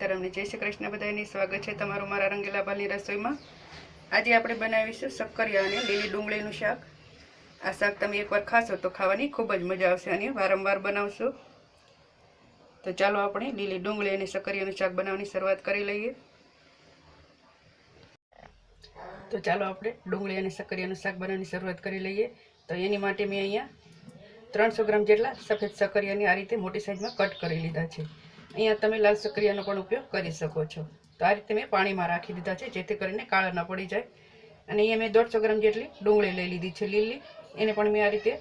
તરમને જય શ્રી કૃષ્ણ. બધાની સ્વાગત છે તમારું મારા રંગીલા બાલની રસોઈમાં. આજે આપણે બનાવીશું શક્કરિયા અને લીલી ડુંગળીનું શાક. આ શાક તમે એકવાર ખાશો તો ખાવાની ખૂબ જ મજા આવશે અને વારંવાર બનાવશો. તો ચાલો આપણે લીલી ડુંગળી અને શક્કરિયાનું શાક બનાવવાની શરૂઆત કરી લઈએ. તો ચાલો આપણે ડુંગળી અને શક્કરિયાનું શાક બનાવવાની શરૂઆત કરી લઈએ. તો એની માટે મેં અહીંયા ત્રણસો ગ્રામ જેટલા સફેદ શક્કરિયાની આ રીતે મોટી સાઈઝમાં કટ કરી લીધા છે. અહીંયા તમે લાલ સક્રિયાનો પણ ઉપયોગ કરી શકો છો. તો આ રીતે મેં પાણીમાં રાખી દીધા છે, જેથી કરીને કાળા ન પડી જાય. અને અહીંયા મેં દોઢસો ગ્રામ જેટલી ડુંગળી લઈ લીધી છે, લીલી. એને પણ મેં આ રીતે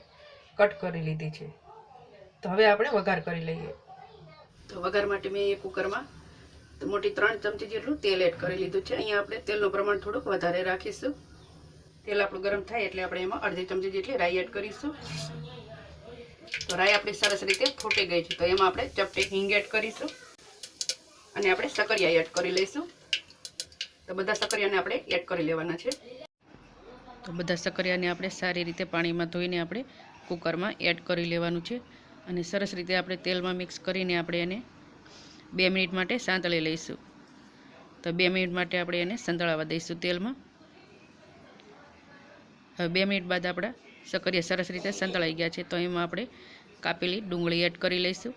કટ કરી લીધી છે. તો હવે આપણે વઘાર કરી લઈએ. તો વઘાર માટે મેં એ કુકરમાં મોટી ત્રણ ચમચી જેટલું તેલ એડ કરી લીધું છે. અહીંયા આપણે તેલનું પ્રમાણ થોડુંક વધારે રાખીશું. તેલ આપણું ગરમ થાય એટલે આપણે એમાં અડધી ચમચી જેટલી રાઈ એડ કરીશું. તો રાઈ આપણી સરસ રીતે ફૂટી ગઈ છે. તો એમાં આપણે ચપટી હિંગ એડ કરીશું અને આપણે સકરિયા એડ કરી લઈશું. તો બધા સકરિયાને આપણે એડ કરી લેવાના છે. તો બધા સકરિયાને આપણે સારી રીતે પાણીમાં ધોઈને આપણે કુકરમાં એડ કરી લેવાનું છે. અને સરસ રીતે આપણે તેલમાં મિક્સ કરીને આપણે એને બે મિનિટ માટે સાંતળી લઈશું. તો બે મિનિટ માટે આપણે એને સંતળાવા દઈશું તેલમાં. હવે બે મિનિટ બાદ આપણા સકરિયા સરસ રીતે સંતળાઈ ગયા છે. તો એમાં આપણે કાપેલી, ડુંગળી એડ કરી લઈશું.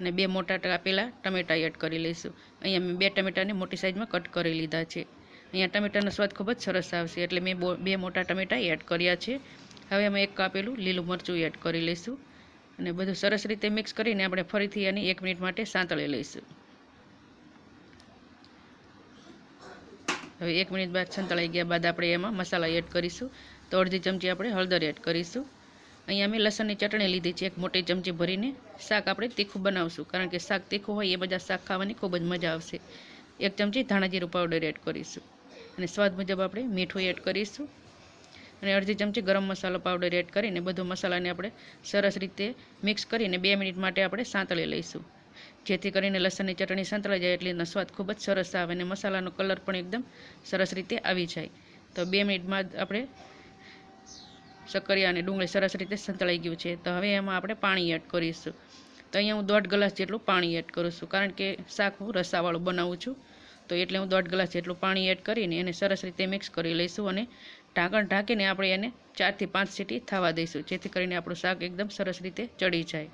અને બે મોટા કાપેલા ટમેટા એડ કરી લઈશું. અહીંયા મેં બે ટમેટાને મોટી સાઇઝમાં કટ કરી લીધા છે. અહીંયા ટમેટાનો સ્વાદ ખૂબ જ સરસ આવશે, એટલે મેં બો- મોટા ટમેટા એડ કર્યા છે. હવે અમે એક કાપેલું લીલું મરચું એડ કરી લઈશું. અને બધું સરસ રીતે મિક્સ કરીને આપણે ફરીથી એની એક મિનિટ માટે સાંતળી લઈશું. હવે એક મિનિટ બાદ સંતળાઈ ગયા બાદ આપણે એમાં મસાલા એડ કરીશું. તો અડધી ચમચી આપણે હળદર એડ કરીશું. અહીંયા મેં લસણની ચટણી લીધી છે, એક મોટી ચમચી ભરીને. શાક આપણે તીખું બનાવશું, કારણ કે શાક તીખું હોય એ બધા શાક ખાવાની ખૂબ જ મજા આવશે. એક ચમચી ધાણાજીરું પાવડર એડ કરીશું. અને સ્વાદ મુજબ આપણે મીઠું એડ કરીશું. અને અડધી ચમચી ગરમ મસાલો પાવડર એડ કરીને બધો મસાલાને આપણે સરસ રીતે મિક્સ કરીને બે મિનિટ માટે આપણે સાંતળી લઈશું. જેથી કરીને લસણની ચટણી સાંતળાઈ જાય એટલે એનો સ્વાદ ખૂબ જ સરસ આવે અને મસાલાનો કલર પણ એકદમ સરસ રીતે આવી જાય. તો બે મિનિટમાં આપણે શક્કરિયા અને ડુંગળી સરસ રીતે સંતળાઈ ગયું છે. તો હવે એમાં આપણે પાણી એડ કરીશું. તો અહીંયા હું દોઢ ગ્લાસ જેટલું પાણી એડ કરું છું. કારણ કે શાક હું રસાવાળું બનાવું છું. તો એટલે હું દોઢ ગ્લાસ જેટલું પાણી એડ કરીને એને સરસ રીતે મિક્સ કરી લઈશું અને ઢાંકણ ઢાંકીને આપણે એને ચારથી પાંચ સીટી થવા દઈશું, જેથી કરીને આપણું શાક એકદમ સરસ રીતે ચડી જાય.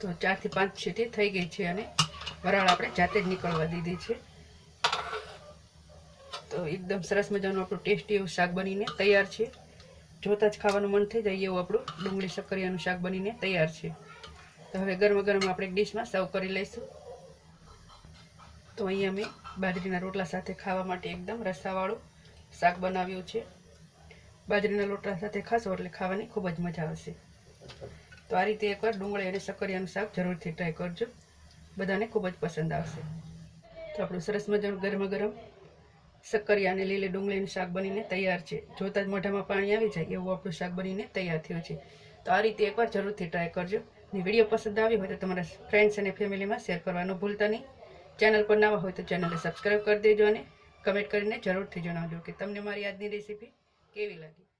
તો ચારથી પાંચ સીટી થઈ ગઈ છે અને વરાળ આપણે જાતે જ નીકળવા દીધી છે. તો એકદમ સરસ મજાનું આપણું ટેસ્ટી એવું શાક બનીને તૈયાર છે. જોતાં જ ખાવાનું મન થઈ જાય એવું આપણું ડુંગળી શક્કરિયાનું શાક બનીને તૈયાર છે. તો હવે ગરમ ગરમ આપણે ડીશમાં સર્વ કરી લઈશું. તો અહીંયા મેં બાજરીના રોટલા સાથે ખાવા માટે એકદમ રસાવાળું શાક બનાવ્યું છે. બાજરીના રોટલા સાથે ખાશો એટલે ખાવાની ખૂબ જ મજા આવશે. તો આ રીતે એકવાર ડુંગળી અને શક્કરિયાનું શાક જરૂરથી ટ્રાય કરજો. બધાને ખૂબ જ પસંદ આવશે. તો આપણું સરસ મજાનું ગરમ ગરમ શક્કરિયા અને લીલી ડુંગળીનું શાક બનીને તૈયાર છે. જોતાં જ મોઢામાં પાણી આવી જાય એવું આપણું શાક બનીને તૈયાર થયું છે. તો આ રીતે એકવાર જરૂરથી ટ્રાય કરજો. ને વીડિયો પસંદ આવી હોય તો તમારા ફ્રેન્ડ્સ અને ફેમિલીમાં શેર કરવાનું ભૂલતા નહીં. ચેનલ પર નવા હોય તો ચેનલને સબસ્ક્રાઈબ કરી દેજો અને કમેન્ટ કરીને જરૂરથી જણાવજો કે તમને મારી આજની રેસીપી કેવી લાગી?